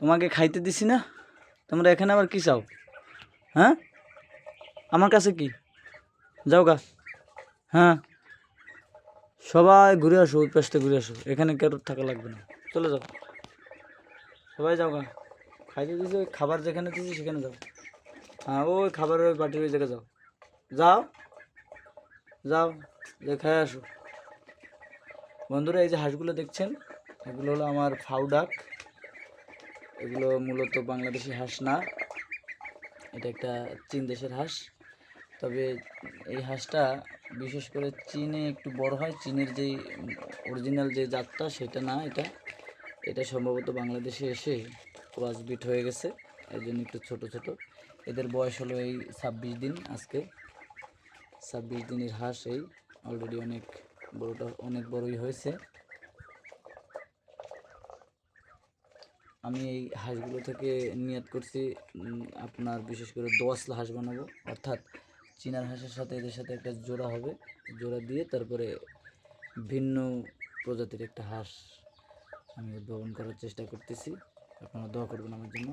তোমাকে খাইতে দিছি না? তোমরা এখানে আবার কি চাও? হ্যাঁ? আমার কাছে কি? যাও গা। হ্যাঁ। সবাই ঘুরে আসো, ওই পাশটা ঘুরে আসো। এখানে কেউ থাকা লাগবে না। চলে যাও। সবাই যাও গা। খাইতে দিছি, ওই খাবার যেখানে দিছি সেখানে যাও। হ্যাঁ ওই খাবারের ওই বাটির ওই জায়গায় যাও। যাও। যাও। যে খাই আসো। বন্ধুরা, এই যে হাঁসগুলো দেখছেন, এগুলো হলো আমার ফাউডাক। এগুলো মূলত বাংলাদেশি হাঁস না। এটা একটা চীন দেশের হাঁস। তবে এই হাঁসটা বিশেষ করে চীনে একটু বড় হয়। চীনের যেই অরিজিনাল যে জাতটা, সেটা না এটা। এটা সম্ভবত বাংলাদেশে এসে ক্রস বিট হয়ে গেছে। এই জন্য একটু ছোট ছোট। এদের বয়স হলো এই ছাব্বিশ দিন আজকে। ছাব্বিশ দিনের হাঁস এই। অলরেডি অনেক বড়টা, অনেক বড়ই হয়েছে। আমি এই হাঁসগুলো থেকে নিয়াত করছি আপনার বিশেষ করে দোয়াশলা হাঁস বানাবো। অর্থাৎ চীনার হাঁসের সাথে এদের সাথে একটা জোড়া হবে। জোড়া দিয়ে তারপরে ভিন্ন প্রজাতির একটা হাঁস আমি উদ্ভাবন করার চেষ্টা করতেছি। আপনারা দোয়া করবেন আমার জন্য।